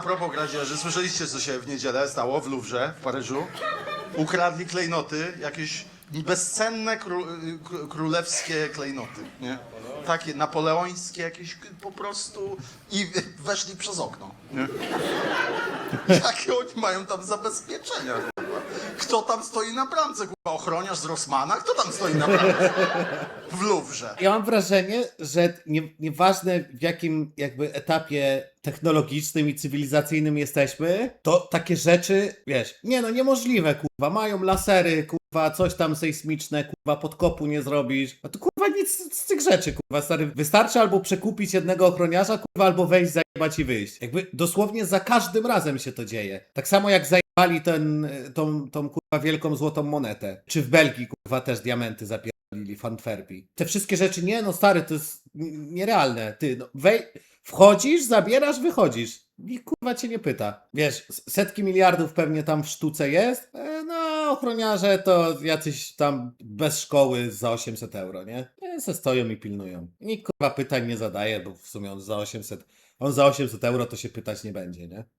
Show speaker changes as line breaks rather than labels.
A propos kradzieży, słyszeliście co się w niedzielę stało w Luwrze w Paryżu? Ukradli klejnoty, jakieś bezcenne kró, kró- królewskie klejnoty, nie? Takie napoleońskie jakieś po prostu i weszli przez okno, nie? Jakie oni mają tam zabezpieczenia? Kto tam stoi na bramce, kurwa? Ochroniarz z Rossmana? Kto tam stoi na bramce? W Luwrze.
Ja mam wrażenie, że nie, nieważne w jakim jakby etapie technologicznym i cywilizacyjnym jesteśmy, to takie rzeczy, wiesz, nie no, niemożliwe, kurwa, mają lasery, kurwa, coś tam sejsmiczne, kurwa, podkopu nie zrobisz. A to kurwa nic z tych rzeczy, kurwa, stary. Wystarczy albo przekupić jednego ochroniarza, kurwa, albo wejść, zajebać i wyjść. Jakby dosłownie za każdym razem się to dzieje. Tak samo jak zajebali ten, tą, tą kurwa wielką złotą monetę. Czy w Belgii, kurwa, też diamenty zapierali w Antwerpii. Te wszystkie rzeczy, nie no stary, to jest nierealne. Ty, no, wej... Wchodzisz, zabierasz, wychodzisz. I kurwa cię nie pyta. Wiesz, setki miliardów pewnie tam w sztuce jest. E, no, ochroniarze to jacyś tam bez szkoły za 800 euro, nie? E, se stoją i pilnują. Nikt kurwa pytań nie zadaje, bo w sumie on za 800, on za 800 euro to się pytać nie będzie, nie?